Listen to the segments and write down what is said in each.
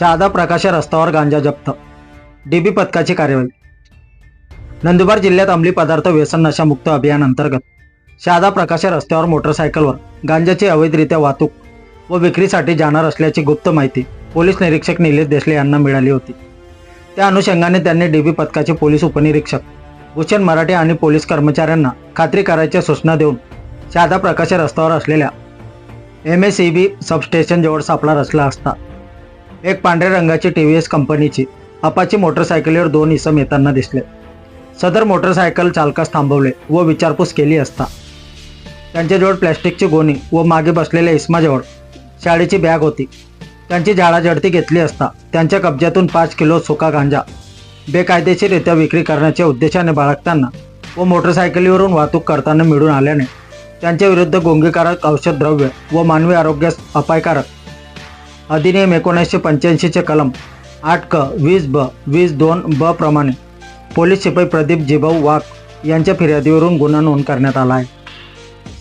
शहादा प्रकाश रस्त्यावर गांजा जप्त. डीबी पथकाची कार्यवाही. नंदुरबार जिल्ह्यात अंमली पदार्थ व्यसन नशामुक्त अभियान अंतर्गत शहादा प्रकाश रस्त्यावर मोटरसायकलवर गांजाची अवैधरित्या वाहतूक व विक्रीसाठी जाणार असल्याची गुप्त माहिती पोलीस निरीक्षक निलेश देसले यांना मिळाली होती. त्या अनुषंगाने त्यांनी डीबी पथकाचे पोलीस उपनिरीक्षक भूषण मराठे आणि पोलीस कर्मचाऱ्यांना खात्री करायच्या सूचना देऊन शहादा प्रकाश रस्त्यावर असलेल्या एम एस ई बी सबस्टेशनजवळ सापळा रचला असता. एक पांढऱ्या रंगाची टी व्ही एस कंपनीची अपाची मोटरसायकलीवर दोन इसम येताना दिसले. सदर मोटरसायकल चालकास थांबवले व विचारपूस केली असता. त्यांच्याजवळ प्लॅस्टिकची गोणी व मागे बसलेल्या इसमाजवळ शाळेची बॅग होती. त्यांची झाडाझडती घेतली असता त्यांच्या कब्जातून पाच किलो सुका गांजा बेकायदेशीररित्या विक्री करण्याच्या उद्देशाने बाळगताना व मोटरसायकलीवरून वाहतूक करताना मिळून आल्याने त्यांच्या विरुद्ध औषध द्रव्य व मानवी आरोग्यास अपायकारक अधिनियम एकोणीसशे पंच्याऐंशीचे कलम आठ क वीस ब वीस दोन ब प्रमाणे पोलीस शिपाई प्रदीप जिभाऊ वाघ यांच्या फिर्यादीवरून गुन्हा नोंद करण्यात आला आहे.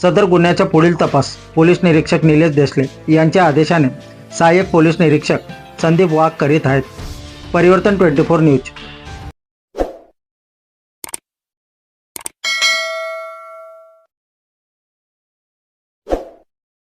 सदर गुन्ह्याचा पुढील तपास पोलीस निरीक्षक निलेश देसले यांच्या आदेशाने सहाय्यक पोलीस निरीक्षक संदीप वाघ करीत आहेत. परिवर्तन ट्वेंटी फोर न्यूज.